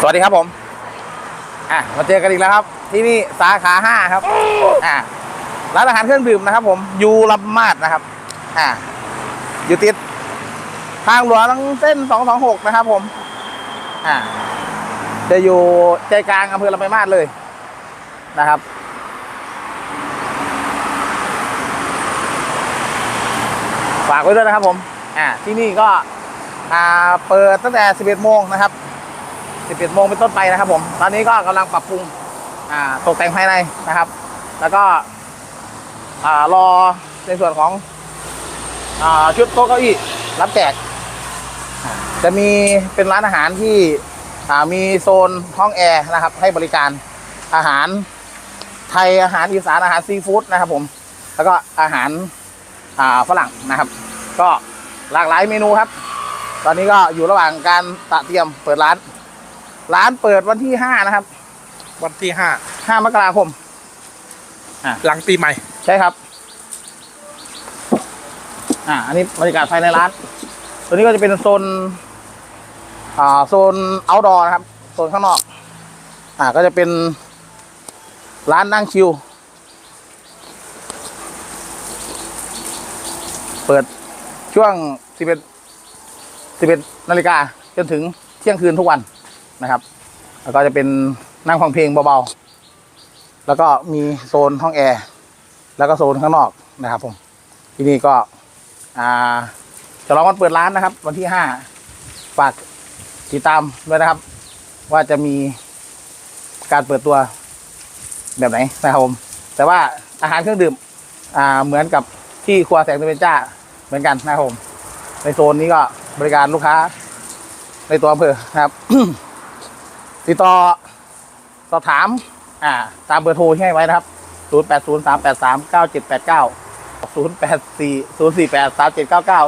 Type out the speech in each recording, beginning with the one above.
สวัสดีครับผม อะ มาเจอกันอีกแล้วครับ ที่นี่สาขาห้าครับ อะร้านอาหารเครื่องดื่มนะครับ ผมยูรับมาดนะครับ อะอยู่ติด ทางหลวงเส้นสองสองหกนะครับ ผม อะจะอยู่ใจกลางอำเภอลำปางมาศเลยนะครับ ฝากไว้ด้วยนะครับผม อ่าที่นี่ก็อ่าเปิดตั้งแต่ 11 โมงนะครับ 11โมงเป็นต้นไปนะครับ ผม ตอนนี้ก็กำลังปรับปรุงอ่าตกแต่งภายในนะครับ แล้วก็อ่ารอในส่วนของอ่าชุดโต๊ะเก้าอี้รับแจก จะมีเป็นร้านอาหารที่อ่ามีโซนห้องแอร์นะครับ ให้บริการอาหารไทยอาหารอีสานอาหารซีฟู้ดนะครับ ผม แล้วก็อาหารอ่าฝรั่งนะครับ ก็หลากหลายเมนูครับ ตอนนี้ก็อยู่ระหว่างการตะเตรียมเปิดร้าน ร้านเปิดวันที่ห้านะครับ วันที่ห้าห้ามกราคมหลังปีใหม่ ใช่ครับ อ่า อันนี้บรรยากาศภายในร้าน ตัวนี้ก็จะเป็นโซน อ่า โซน outdoor นะครับ โซนข้างนอก อ่า ก็จะเป็นร้านนั่งชิลเปิดช่วง11 11นาฬิกาจนถึงเที่ยงคืนทุกวัน นะครับ แล้วก็จะเป็นนั่งฟังเพลงเบาๆ แล้วก็มีโซนห้องแอร์แล้วก็โซนข้างนอกนะครับ ผม ที่นี่ก็อ่าจะลองวันเปิดร้านนะครับ วันที่ห้าฝากติดตามด้วยนะครับ ว่าจะมีการเปิดตัวแบบไหนนะครับผม แต่ว่าอาหารเครื่องดื่มอ่าเหมือนกับที่ครัวแสงตะเวนจ้าเหมือนกันนะครับผม ในโซนนี้ก็บริการลูกค้าในตัวอำเภอนะครับ ติดต่อสอบถาม อ่า ตามเบอร์โทรที่ให้ไว้นะครับ 0 8 0 3 8 3 9 7 8 9 0 8 4 0 4 8 3 7 9 9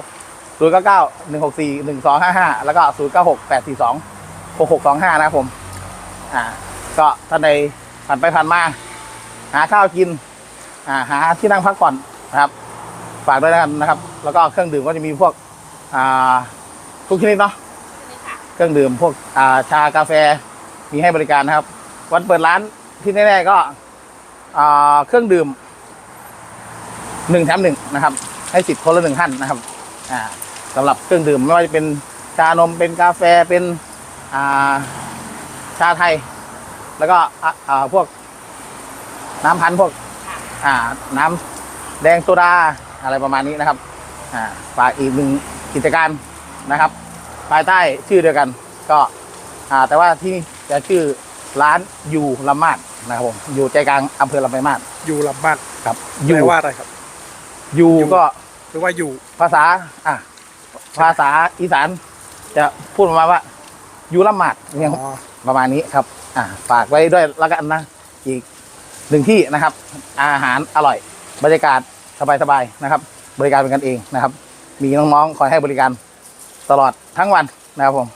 0 9 9 1 6 4 1 2 5 5 แล้วก็ 0 9 6 8 4 2 6 6 2 5 นะครับผม อ่า ก็ท่านใดผ่านไปผ่านมา หาข้าวกิน อ่า หาที่นั่งพักผ่อนนะครับ ฝากด้วยนะครับนะครับแล้วก็เครื่องดื่มก็จะมีพวก อ่า ทุกชนิดเนาะ เครื่องดื่มพวก อ่า ชากาแฟ มีให้บริการนะครับ วันเปิดร้านที่แน่ๆก็เครื่องดื่มหนึ่งแถมหนึ่งนะครับ ให้สิบคนละหนึ่งท่านนะครับสำหรับเครื่องดื่มไม่ว่าจะเป็นชานมเป็นกาแฟเป็นาชาไทย แล้วก็พวกน้ำพันธุ์พวกน้ำแดงโซดาอะไรประมาณนี้นะครับฝากอีกหนึ่งกิจการนะครับ ภายใต้ชื่อเดียวกัน ก็แต่ว่าที่ จะชื่อร้านยูลำมาดนะครับผมอยู่ใจกลางอำเภอลำปางมาศอยู่ลำบ้านครับแปลว่าอะไรครับยูยูก็หรือว่าอยู่ภาษาอะภาษาอีสานจะพูดประมาณว่ายูลำมาดเนี่ยอ๋อประมาณนี้ครับ อ่าฝากไว้ด้วยแล้วกันนะอีกหนึ่งที่นะครับ อาหารอร่อย บรรยากาศสบายๆนะครับ บริการเป็นกันเองนะครับ มีน้องๆคอยให้บริการตลอดทั้งวันนะครับผม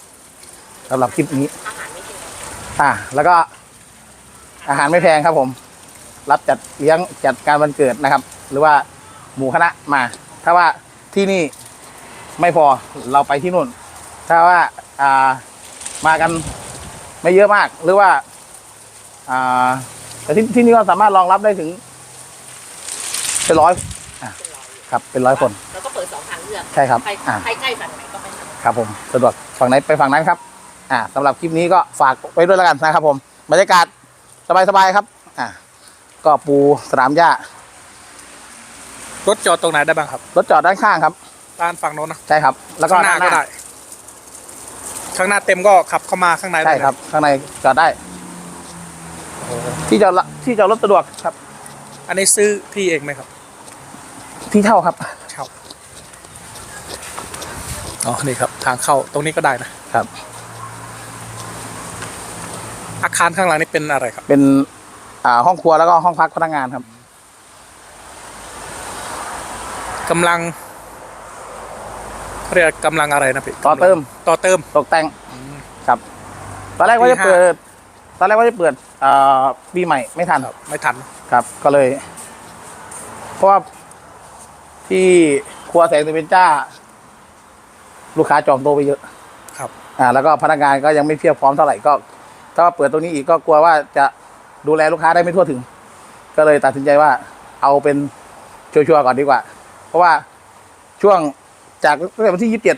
สำหรับคลิปนี้ อ่าแล้วก็อาหารไม่แพงครับผม รับจัดเลี้ยงจัดการวันเกิดนะครับ หรือว่าหมู่คณะมา ถ้าว่าที่นี่ไม่พอเราไปที่นู่น ถ้าว่าอ่ามากันไม่เยอะมาก หรือว่าอ่าแต่ที่ที่นี่ก็สามารถรองรับได้ถึงเป็นร้อยอะครับ เป็นร้อยคน แล้วก็เปิดสองทางเลือกใช่ครับใครอ่า ใครใกล้ฝั่งไหนก็ไปทางนั้น ครับผมสะดวกฝั่งไหนไปฝั่งนั้นครับ อ่าสำหรับคลิปนี้ก็ฝากไว้ด้วยแล้วกันนะครับ ผมบรรยากาศสบายๆครับอ่าก็ปูสนามหญ้ารถจอดตรงไหนได้บ้างครับ รถจอดด้านข้างครับด้านฝั่งโน้นนะใช่ครับ แล้วก็ข้างหน้าด้ก็ได้ ข้างหน้าเต็มก็ขับเข้ามาข้างในใช่ได้เลยครับ ข้างในจอดได้ ที่จอดละที่จอดรถสะดวกครับ อันนี้ซื้อที่เองไหมครับ ที่เท่าครับเช่าอ๋อนี่ครับ ทางเข้าตรงนี้ก็ได้นะครับ อาคารข้างหลังนี่เป็นอะไรครับ เป็นอ่าห้องครัวแล้วก็ห้องพักพนักงานครับกำลังเขาเรียกกำลังอะไรนะพี่ต่อเติม ต่อเติมตกแต่งครับ ตอนแรกว่าจะเปิด ตอนแรกว่าจะเปิดอ่าปีใหม่ไม่ทันครับไม่ทันครับ ก็เลย เพราะว่าที่ครัวแสงตะเวนจ้า ลูกค้าจองโต๊ะไปเยอะ ครับ อ่า แล้วก็พนักงานก็ยังไม่เพียบพร้อมเท่าไหร่ก็ ถ้าว่าเปิดตรงนี้อีกก็กลัวว่าจะดูแลลูกค้าได้ไม่ทั่วถึง ก็เลยตัดสินใจว่าเอาเป็นชัวร์ๆก่อนดีกว่า เพราะว่าช่วงจากตั้งแต่วันที่ยี่สิบเจ็ด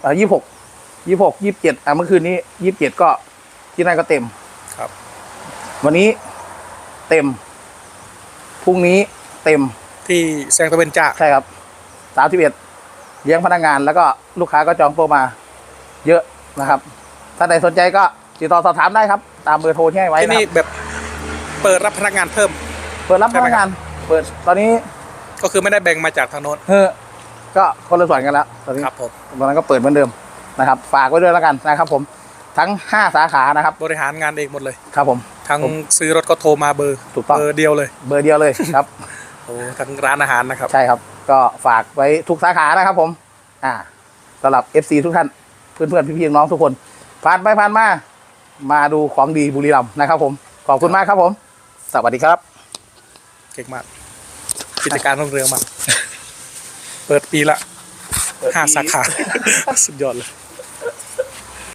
เอ่อยี่หกยี่หกยี่สิบเจ็ดอะเมื่อคืนนี้ยี่สิบเจ็ดก็ที่นั่นก็เต็มครับ วันนี้เต็มพรุ่งนี้เต็มที่แสงตะเวนจ้าใช่ครับสามสิบเอ็ดเลี้ยงพนักงานแล้วก็ลูกค้าก็จองโต๊ะมา เยอะนะครับ ถ้าใครสนใจก็ ติดต่อสอบถามได้ครับ ตามเบอร์โทรที่ให้ไว้ที่นะนี่ครับแบบเปิดรับพนักงานเพิ่ม เปิดรับพนักงาน เปิดตอนนี้ก็คือไม่ได้แบ่งมาจากทางโน้นเฮ้อก็คนละส่วนกันแล้วตอนนี้ครับผมตอนนั้นก็เปิดเหมือนเดิมนะครับ ฝากไว้ด้วยแล้วกันนะครับผมทั้งห้าสาขานะครับบริหารงานเองหมดเลย ครับผม ทั้งผมซื้อรถก็โทรมาเบอร์ถูกต้อง เบอร์เดียวเลยเบอร์เดียวเลยครับ โอ้ทั้งร้านอาหารนะครับ ใช่ครับ ก็ฝากไว้ทุกสาขานะครับผม อ่าสำหรับ FC ทุกท่าน เพื่อนๆ พี่ๆน้องๆทุกคน ผ่านไปผ่านมา มาดูของดีบุรีรัมย์นะครับผมขอบคุณมากครับผม สวัสดีครับเก่งมากกิจการรุ่งเรืองมาก เปิดปีละห้าสาขา สุดยอดเลย